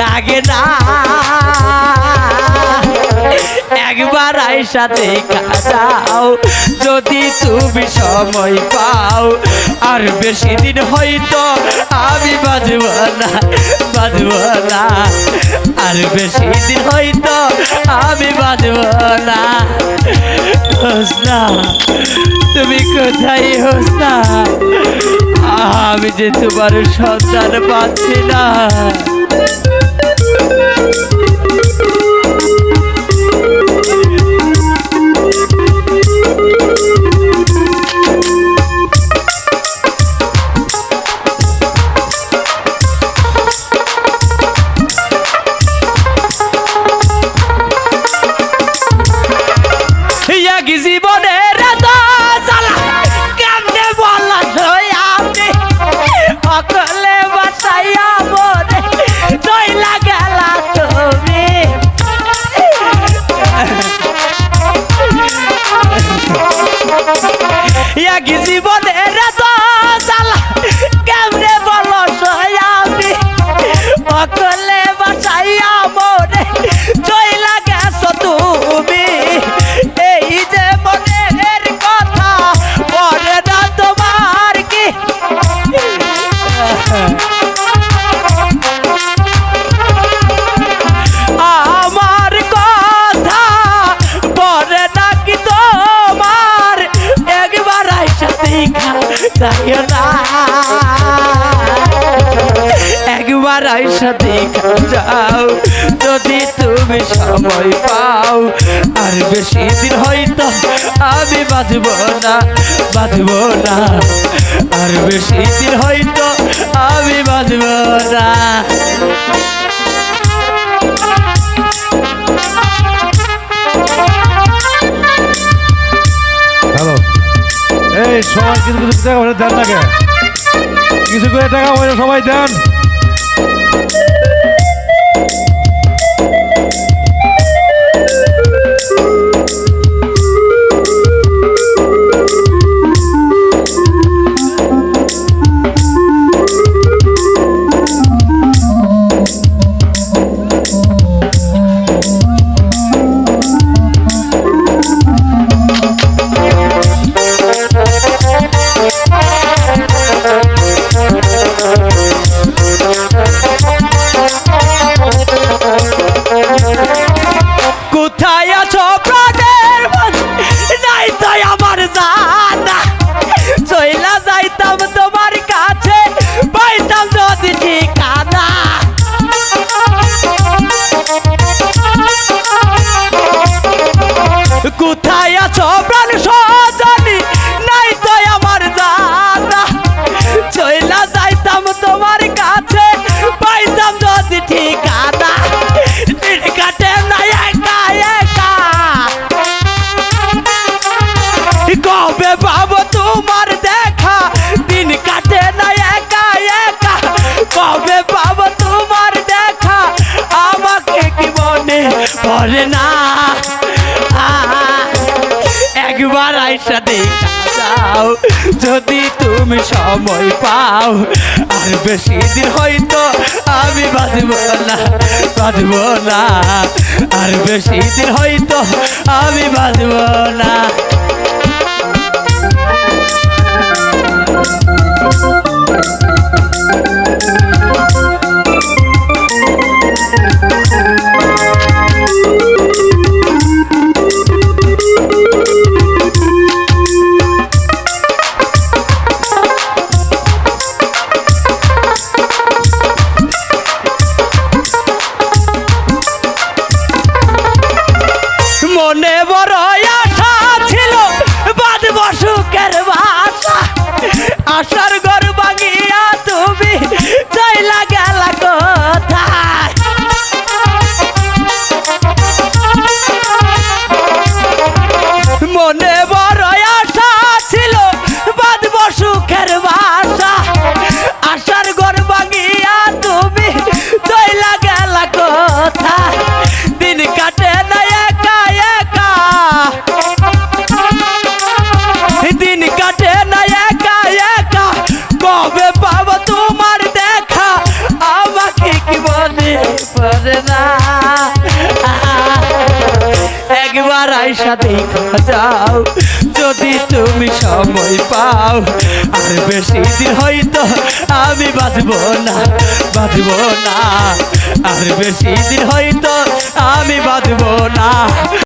লাগে না। একবার আয়সা দেখা যাও, যদি তুমি সময় পাও। আর বেশি দিন হয়তো আমি বাজব না বাজব না। আর বেশি দিন হয়তো আমি বাজব না। তুমি কোথায় হোসনা? আমি যে তোমার সন্তান পাচ্ছি না। এক জীবনের যাইও না। একবার আইসা দেখা যাও, যদি তুমি সময় পাও। আর বেশি দিন হয়তো আমি বাজব না বাজব না। আর বেশি দিন হয়তো আমি এই সবাই কিছু কিছু টাকা পয়সা দেন না কিছু করে টাকা পয়সা সবাই দেন। আইসা দেখা যাও, যদি তুমি সময় পাও। আর বেশি দিন হয়তো আমি বাজব না বাজব না। আর বেশি দিন হয়তো আমি বাজব না। আয়সা দেখা যাও, যদি তুমি সময় পাও, আর বেশি দিন হয়তো আমি বাঁচব না বাঁচব না। আর বেশি দিন হয়তো আমি বাঁচব না।